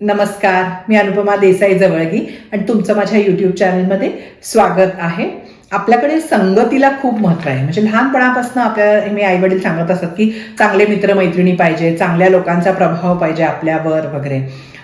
नमस्कार मी अनुपमा देसाई जवळगी आणि तुमचं माझ्या यूट्यूब चॅनलमध्ये स्वागत आहे. आपल्याकडे संगतीला खूप महत्त्व आहे. म्हणजे लहानपणापासून आपल्या मी आई वडील सांगत असत की चांगले मित्र मैत्रिणी पाहिजे चांगल्या लोकांचा प्रभाव पाहिजे आपल्यावर वगैरे.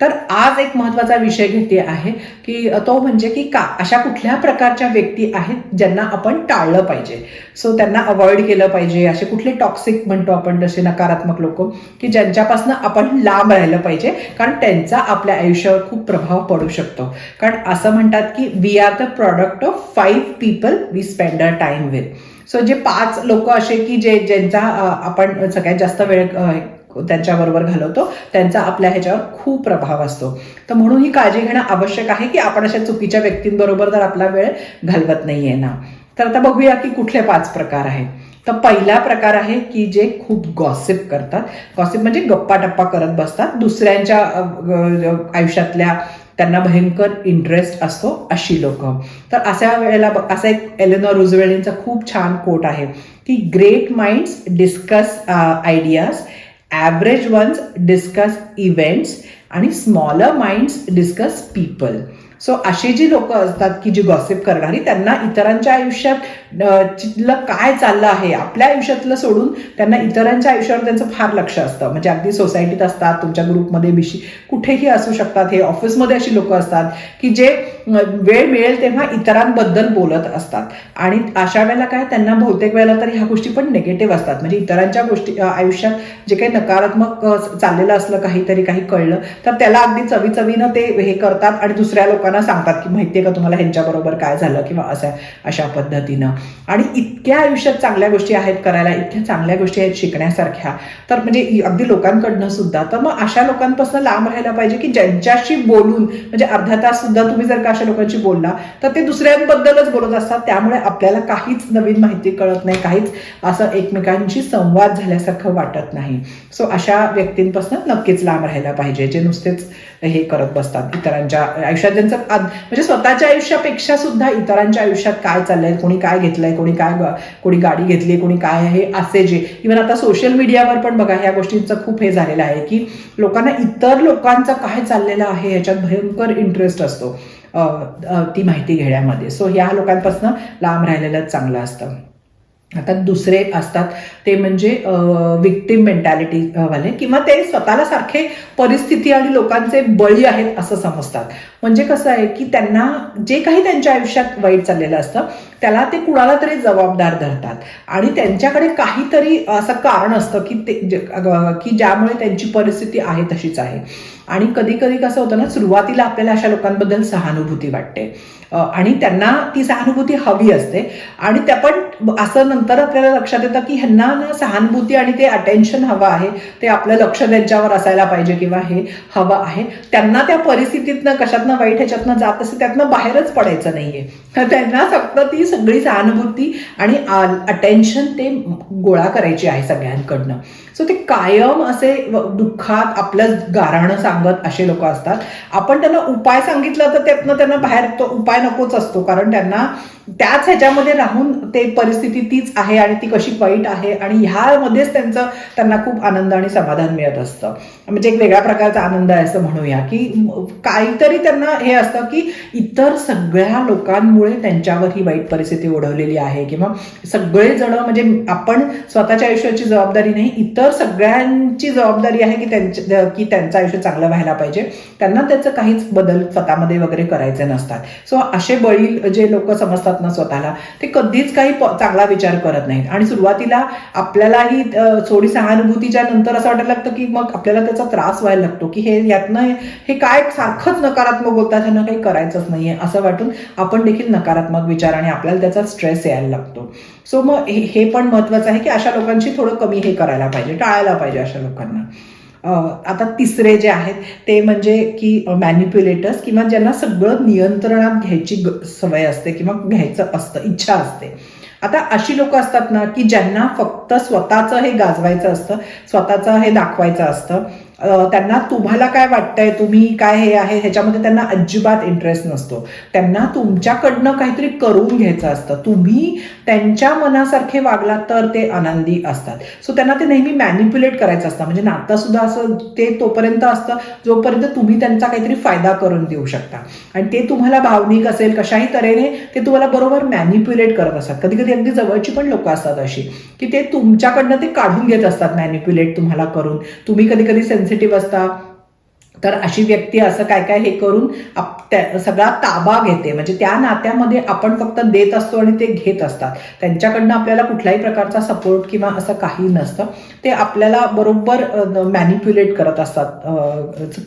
तर आज एक महत्त्वाचा विषय घेते आहे की तो म्हणजे की का? अशा कुठल्या प्रकारच्या व्यक्ती आहेत ज्यांना आपण टाळलं पाहिजे? सो त्यांना अवॉइड केलं पाहिजे. असे कुठले टॉक्सिक म्हणतो आपण जसे नकारात्मक लोक की ज्यांच्यापासून आपण लांब राहिलं पाहिजे कारण त्यांचा आपल्या आयुष्यावर खूप प्रभाव पडू शकतो. कारण असं म्हणतात की we are the product of five people we spend a time with so जे पाच लोक असे की जे ज्यांचा आपण सगळ्यात जास्त वेळ त्यांच्याबरोबर घालवतो. त्यांचा आपल्या ह्याच्यावर खूप प्रभाव असतो. तर म्हणून ही काळजी घेणं आवश्यक आहे की आपण अशा चुकीच्या व्यक्तींबरोबर तर आपला वेळ घालवत नाहीये ना. तर आता बघूया की कुठले पाच प्रकार आहेत. तर पहिला प्रकार आहे की जे खूप गॉसिप करतात. गॉसिप म्हणजे गप्पा टप्पा करत बसतात. दुसऱ्यांच्या आयुष्यातल्या त्यांना भयंकर इंटरेस्ट असतो अशी लोक. तर अशा वेळेला असा एक एलेनॉर रुझवेलींचा खूप छान कोट आहे की great minds discuss ideas average ones discuss events आणि smaller minds discuss people so अशी जी लोक असतात की जी गॉसिप करणारी त्यांना इतरांच्या आयुष्यात काय चाललं आहे आपल्या आयुष्यातलं सोडून त्यांना इतरांच्या आयुष्यावर त्यांचं फार लक्ष असतं. म्हणजे अगदी सोसायटीत असतात तुमच्या ग्रुपमध्ये बिशी कुठेही असू शकतात. हे ऑफिसमध्ये अशी लोक असतात की जे वेळ मिळेल तेव्हा इतरांबद्दल बोलत असतात. आणि अशा वेळेला काय त्यांना बहुतेक वेळेला तर ह्या गोष्टी पण निगेटिव्ह असतात. म्हणजे इतरांच्या गोष्टी आयुष्यात जे काही नकारात्मक चाललेलं असलं काहीतरी काही कळलं तर त्याला अगदी चवी चवीनं ते हे करतात आणि दुसऱ्या लोकांना सांगतात की माहितीये का तुम्हाला ह्यांच्याबरोबर काय झालं? किंवा असं अशा पद्धतीनं. आणि इतक्या आयुष्यात चांगल्या गोष्टी आहेत करायला इतक्या चांगल्या गोष्टी आहेत शिकण्यासारख्या तर म्हणजे अगदी लोकांकडनं सुद्धा. तर मग अशा लोकांपासून लांब राहायला पाहिजे की ज्यांच्याशी बोलून म्हणजे अर्धा तास सुद्धा तुम्ही जर का अशा लोकांशी बोलला तर ते दुसऱ्यांबद्दलच बोलत असतात. त्यामुळे आपल्याला काहीच नवीन माहिती कळत नाही काहीच असं एकमेकांशी संवाद झाल्यासारखं वाटत नाही. सो अशा व्यक्तींपासून नक्कीच लांब राहायला पाहिजे जे नुसतेच हे करत बसतात. इतरांच्या आयुष्यात ज्यांचं म्हणजे स्वतःच्या आयुष्यापेक्षा सुद्धा इतरांच्या आयुष्यात काय चाललंय कोणी काय घेतलंय कोणी काय कोणी गाडी घेतली कोणी काय आहे असे जे. इव्हन आता सोशल मीडियावर पण बघा ह्या गोष्टींचं खूप हे झालेलं आहे की लोकांना इतर लोकांचं काय चाललेलं आहे ह्याच्यात भयंकर इंटरेस्ट असतो. ती माहिती घेण्यामध्ये. सो ह्या लोकांपासून लांब राहिलेलं चांगलं असतं. आता दुसरे असतात ते म्हणजे विक्टिम मेंटॅलिटी वाले. किंवा ते स्वतःला सारखे परिस्थिती आणि लोकांचे बळी आहेत असं समजतात. म्हणजे कसं आहे की त्यांना जे काही त्यांच्या आयुष्यात वाईट चाललेलं असतं त्याला ते कुणाला तरी जबाबदार धरतात. आणि त्यांच्याकडे काहीतरी असं कारण असतं की ते की ज्यामुळे त्यांची परिस्थिती आहे तशीच आहे. आणि कधी कधी कसं होतं ना सुरुवातीला आपल्याला अशा लोकांबद्दल सहानुभूती वाटते. आणि त्यांना ती सहानुभूती हवी असते. आणि त्या पण असं नंतर आपल्याला लक्षात येतं की ह्यांना ना सहानुभूती आणि ते अटेन्शन हवं आहे ते आपलं लक्ष त्यांच्यावर असायला पाहिजे किंवा हे हवं आहे. त्यांना त्या परिस्थितीतनं कशातनं वाईट ह्याच्यातनं जात असेल त्यातनं बाहेरच पडायचं नाहीये. तर त्यांना फक्त ती सगळी सहानुभूती आणि अटेन्शन ते गोळा करायची आहे सगळ्यांकडनं. सो ते कायम असे दुःखात आपलं गाराणं सांगत असे लोक असतात. आपण त्यांना उपाय सांगितला तर त्यातनं त्यांना बाहेर तो उपाय नकोच असतो. कारण त्यांना त्याच ह्याच्यामध्ये राहून ते परिस्थिती तीच आहे आणि ती कशी वाईट आहे आणि ह्यामध्येच त्यांचं त्यांना खूप आनंद आणि समाधान मिळत असतं. म्हणजे एक वेगळ्या प्रकारचा आनंद आहे असं म्हणूया की काहीतरी त्यांना हे असतं की इतर सगळ्या लोकांमुळे त्यांच्यावर ही वाईट परिस्थिती ओढवलेली आहे किंवा सगळेजण म्हणजे आपण स्वतःच्या आयुष्याची जबाबदारी नाही इतर सगळ्यांची जबाबदारी आहे की त्यांच्या की त्यांचं आयुष्य चांगलं व्हायला पाहिजे. त्यांना त्याचं काहीच बदल स्वतःमध्ये वगैरे करायचे नसतात. सो असे बळी जे लोक समजतात ना स्वतःला. ते कधीच काही चांगला विचार करत नाहीत. आणि सुरुवातीला आपल्यालाही थोडी सहानुभूतीच्या नंतर असं वाटायला लागतं की मग आपल्याला त्याचा त्रास व्हायला लागतो की हे यातनं हे काय सारखंच नकारात्मक बोलतात ह्यांना काही करायचंच नाहीये असं वाटून आपण देखील नकारात्मक विचार आणि आपल्याला त्याचा स्ट्रेस यायला लागतो. सो मग हे पण महत्वाचं आहे की अशा लोकांशी थोडं कमी हे करायला पाहिजे टाळायला पाहिजे अशा लोकांना. आता तिसरे जे आहेत ते म्हणजे की मॅन्युप्युलेटर्स किंवा ज्यांना सगळं नियंत्रणात घ्यायची ग- सवय असते किंवा घ्यायचं असतं इच्छा असते. आता अशी लोक असतात ना की ज्यांना फक्त स्वतःचं हे गाजवायचं असतं स्वतःचं हे दाखवायचं असतं त्यांना तुम्हाला काय वाटतंय? तुम्ही काय हे आहे? ह्याच्यामध्ये त्यांना अजिबात इंटरेस्ट नसतो. त्यांना तुमच्याकडनं काहीतरी करून घ्यायचं असतं. तुम्ही त्यांच्या मनासारखे वागलात तर ते आनंदी असतात. सो त्यांना ते नेहमी मॅनिप्युलेट करायचं असतं. म्हणजे नातं सुद्धा असं ते तोपर्यंत असतं जोपर्यंत तुम्ही त्यांचा काहीतरी फायदा करून देऊ शकता. आणि ते तुम्हाला भावनिक असेल कशाही तऱ्हेने ते तुम्हाला बरोबर मॅनिप्युलेट करत असतात. कधी कधी अगदी जवळची पण लोक असतात अशी की ते तुमच्याकडनं ते काढून घेत असतात मॅनिप्युलेट तुम्हाला करून. तुम्ही कधी कधी सेन्सिटिव्ह असता. तर अशी व्यक्ती असं काय काय हे करून आप- त्या- सगळा ताबा घेते. म्हणजे त्या नात्यामध्ये आपण फक्त देत असतो आणि ते घेत असतात. त्यांच्याकडनं आपल्याला कुठल्याही प्रकारचा सपोर्ट किंवा असं काही नसतं. ते आपल्याला बरोबर मॅनिप्युलेट करत असतात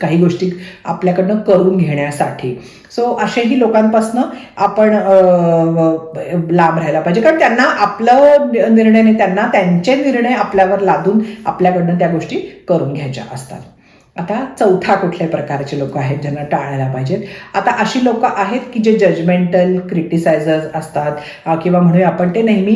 काही गोष्टी आपल्याकडनं करून घेण्यासाठी. सो असेही लोकांपासनं आपण लांब राहायला पाहिजे. कारण त्यांना आपलं निर्णय नाही त्यांना त्यांचे निर्णय आपल्यावर लादून आपल्याकडनं त्या गोष्टी करून घ्यायच्या असतात. आता चौथा कुठल्या प्रकारचे लोक आहेत ज्यांना टाळायला पाहिजेत? आता अशी लोक आहेत की जे जजमेंटल क्रिटिसायझर्स असतात किंवा म्हणूया आपण ते नेहमी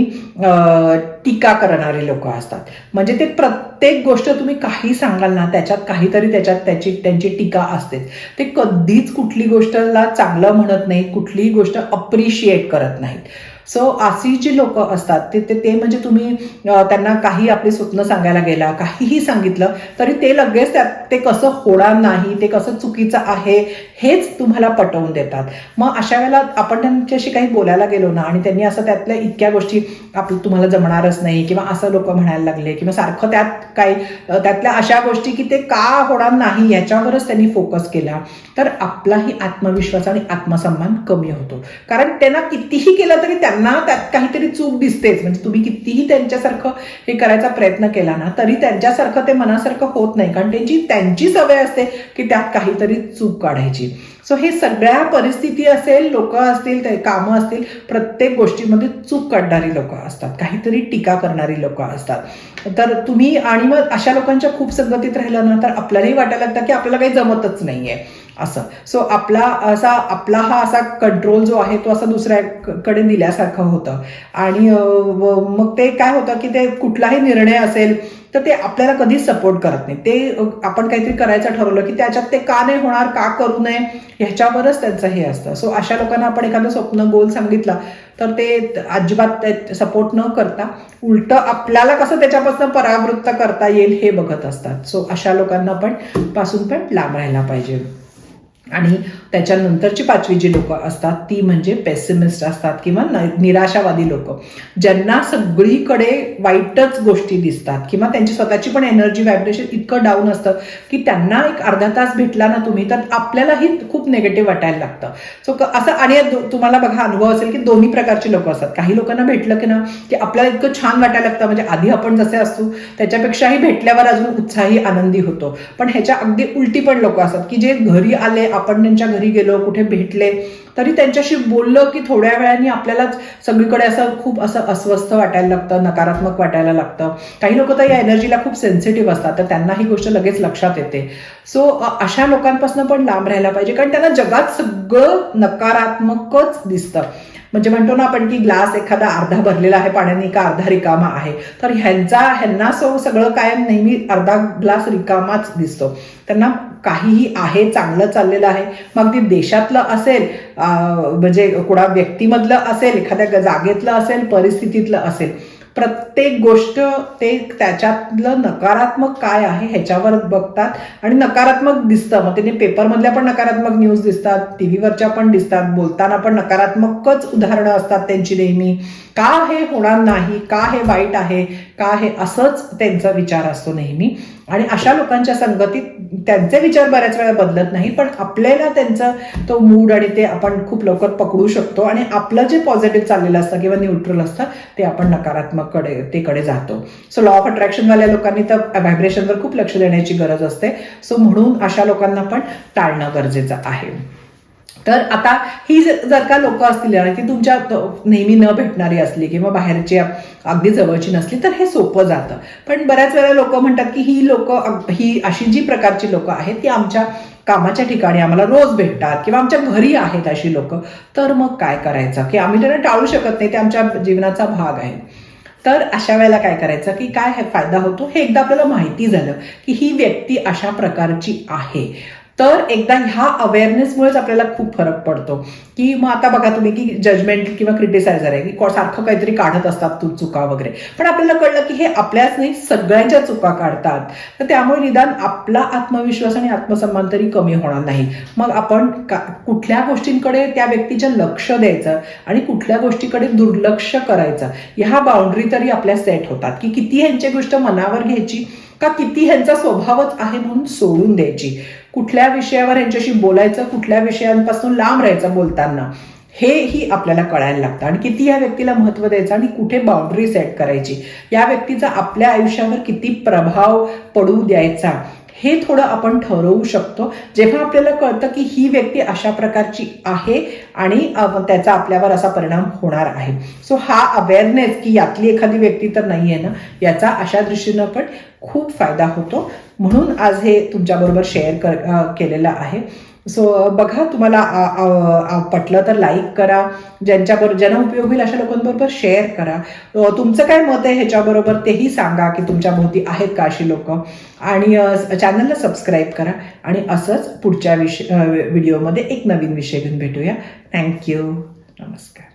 टीका करणारे लोक असतात. म्हणजे ते प्रत्येक गोष्ट तुम्ही काही सांगाल ना त्याच्यात काहीतरी त्याच्यात त्याची त्यांची टीका असते ते कधीच कुठली गोष्टला चांगलं म्हणत नाहीत कुठलीही गोष्ट अप्रिशिएट करत नाहीत. सो आसी जी लोक असतात ते ते ते म्हणजे तुम्ही त्यांना काही आपली स्वप्न सांगायला गेला काहीही सांगितलं तरी ते लगेच त्यात ते कसं होणार नाही ते कसं चुकीचं आहे हेच तुम्हाला पटवून देतात. मग अशा वेळेला आपण त्यांच्याशी काही बोलायला गेलो ना आणि त्यांनी असं त्यातल्या इतक्या गोष्टी आपलं तुम्हाला जमणारच नाही किंवा असं लोक म्हणायला लागले किंवा सारखं त्यात काही त्यातल्या अशा गोष्टी की ते का होणार नाही याच्यावरच त्यांनी फोकस केला. तर आपलाही आत्मविश्वास आणि आत्मसन्मान कमी होतो. कारण त्यांना कितीही केलं तरी त्यांना त्यांना त्यात काहीतरी चूक दिसतेच. म्हणजे तुम्ही कितीही त्यांच्यासारखं हे करायचा प्रयत्न केला ना तरी त्यांच्यासारखं ते मनासारखं होत नाही. कारण त्यांची त्यांची सवय असते की त्यात काहीतरी चूक काढायची. सो हे सगळ्या परिस्थिती असेल लोक असतील ते कामं असतील प्रत्येक गोष्टीमध्ये चूक काढणारी लोक असतात. काहीतरी टीका करणारी लोक असतात. तर तुम्ही आणि मग अशा लोकांच्या खूप संगतीत राहिलं आपल्यालाही वाटायला लागतं की आपल्याला काही जमतच नाहीये. असं. सो आपला असा आपला हा असा कंट्रोल जो आहे तो असा दुसऱ्याकडे दिल्यासारखं होतं. आणि मग ते काय होतं की ते कुठलाही निर्णय असेल तर ते आपल्याला कधीच सपोर्ट करत नाही ते आपण काहीतरी करायचं ठरवलं की त्याच्यात ते का नाही होणार का करू नये ह्याच्यावरच त्यांचं हे असतं. सो अशा लोकांना आपण एखादं स्वप्न गोल सांगितलं तर ते अजिबात सपोर्ट न करता उलट आपल्याला कसं त्याच्यापासून परावृत्त करता येईल हे बघत असतात. सो अशा लोकांना पण पासून पण लांब राहायला पाहिजे. आणि त्याच्यानंतरची पाचवी जी लोक असतात ती म्हणजे पेसिमिस्ट असतात किंवा निराशावादी लोक. ज्यांना सगळीकडे वाईटच गोष्टी दिसतात किंवा त्यांची स्वतःची पण एनर्जी व्हायब्रेशन इतकं डाऊन असतं की त्यांना एक अर्धा तास भेटला ना तुम्ही तर आपल्यालाही खूप निगेटिव्ह वाटायला लागतं. सो असं आणि तुम्हाला बघा अनुभव असेल की दोन्ही प्रकारची लोक असतात. काही लोकांना भेटलं की ना की आपल्याला इतकं छान वाटायला लागतं. म्हणजे आधी आपण जसे असतो त्याच्यापेक्षाही भेटल्यावर अजून उत्साही आनंदी होतो. पण ह्याच्या अगदी उलटी पण लोक असतात की जे घरी आले आपण त्यांच्या घरी गेलो कुठे भेटले तरी त्यांच्याशी बोललं की थोड्या वेळाने आपल्यालाच सगळीकडे असं खूप असं अस्वस्थ वाटायला लागतं नकारात्मक वाटायला लागतं. काही लोक तर या एनर्जीला खूप सेन्सिटिव्ह असतात तर त्यांना ही गोष्ट लगेच लक्षात येते. सो अशा लोकांपासून पण लांब राहायला पाहिजे कारण त्यांना जगात सगळं नकारात्मकच दिसतं. म्हणजे म्हणतो ना आपण की ग्लास एखादा अर्धा भरलेला आहे पाण्याने का अर्धा रिकामा आहे. तर ह्यांचा ह्यांना सो सगळं कायम नेहमी अर्धा ग्लास रिकामाच दिसतो. त्यांना काहीही आहे चांगलं चाललेलं आहे मग ती देशातलं असेल म्हणजे कुणा व्यक्तीमधलं असेल एखाद्या जागेतलं असेल परिस्थितीतलं असेल प्रत्येक गोष्ट ते त्याच्यातलं नकारात्मक काय आहे ह्याच्यावर बघतात आणि नकारात्मक दिसतं. मग त्याने पेपरमधल्या पण नकारात्मक न्यूज दिसतात टी व्हीवरच्या पण दिसतात बोलताना पण नकारात्मकच उदाहरणं असतात त्यांची नेहमी. का हे होणार नाही? का हे वाईट आहे? का हे असंच त्यांचा विचार असतो नेहमी? आणि अशा लोकांच्या संगतीत त्यांचे विचार बऱ्याच वेळा बदलत नाही पण आपल्याला त्यांचा तो मूड आणि ते आपण खूप लवकर पकडू शकतो आणि आपलं जे पॉझिटिव्ह चाललेलं असतं किंवा न्यूट्रल असतं ते आपण नकारात्मककडे ते कडे जातो सो लॉ ऑफ अट्रॅक्शनवाल्या लोकांनी तर व्हायब्रेशनवर खूप लक्ष देण्याची गरज असते. सो म्हणून अशा लोकांना पण टाळणं गरजेचं आहे. तर आता ही जर का लोक असतील ती तुमच्या नेहमी न भेटणारी असली किंवा बाहेरची अगदी जवळची नसली तर हे सोपं जातं. पण बऱ्याच वेळा लोक म्हणतात की ही लोक ही अशी जी प्रकारची लोक आहेत ती आमच्या कामाच्या ठिकाणी आम्हाला रोज भेटतात किंवा आमच्या घरी आहेत अशी लोक तर मग काय करायचं? की आम्ही त्यांना टाळू शकत नाही ते आमच्या जीवनाचा भाग आहे तर अशा वेळेला काय करायचं की काय हे फायदा होतो? हे एकदा आपल्याला माहिती झालं की ही व्यक्ती अशा प्रकारची आहे. तर एकदा ह्या अवेअरनेसमुळेच आपल्याला खूप फरक पडतो. की मग आता बघा तुम्ही की जजमेंट किंवा क्रिटिसायझर आहे की सारखं काहीतरी काढत असतात तू चुका वगैरे. पण आपल्याला कळलं की हे आपल्याच नाही सगळ्यांच्या चुका काढतात. तर त्यामुळे निदान आपला आत्मविश्वास आणि आत्मसन्मान तरी कमी होणार नाही. मग आपण का कुठल्या गोष्टींकडे त्या व्यक्तीच्या लक्ष द्यायचं आणि कुठल्या गोष्टीकडे दुर्लक्ष करायचं ह्या बाउंड्री तरी आपल्या सेट होतात. की किती ह्यांची गोष्ट मनावर घ्यायची का किती ह्यांचा स्वभावच आहे म्हणून सोडून द्यायची. कुठल्या विषयावर यांच्याशी बोलायचं कुठल्या विषयांपासून लांब राहायचं बोलताना हेही आपल्याला कळायला लागतं. आणि किती या व्यक्तीला महत्त्व द्यायचं आणि कुठे बाउंड्री सेट करायची या व्यक्तीचा आपल्या आयुष्यावर किती प्रभाव पडू द्यायचा हे थोडं आपण ठरवू शकतो. जेव्हा आपल्याला कळतं की ही व्यक्ती अशा प्रकारची आहे आणि त्याचा आपल्यावर असा परिणाम होणार आहे. सो हा अवेअरनेस की यातली एखादी व्यक्ती तर नाही आहे ना याचा अशा दृष्टीनं पण खूप फायदा होतो. म्हणून आज हे तुमच्याबरोबर शेअर कर केलेलं आहे. सो बघा तुम्हाला पटलं तर लाईक करा. ज्यांच्याबरोबर ज्यांना उपयोग होईल अशा लोकांबरोबर शेअर करा. तुमचं काय मत आहे ह्याच्याबरोबर तेही सांगा की तुमच्या भोवती आहेत का अशी लोक. आणि चॅनलला सबस्क्राईब करा. आणि असंच पुढच्या विषय व्हिडिओमध्ये एक नवीन विषय घेऊन भेटूया. थँक्यू नमस्कार.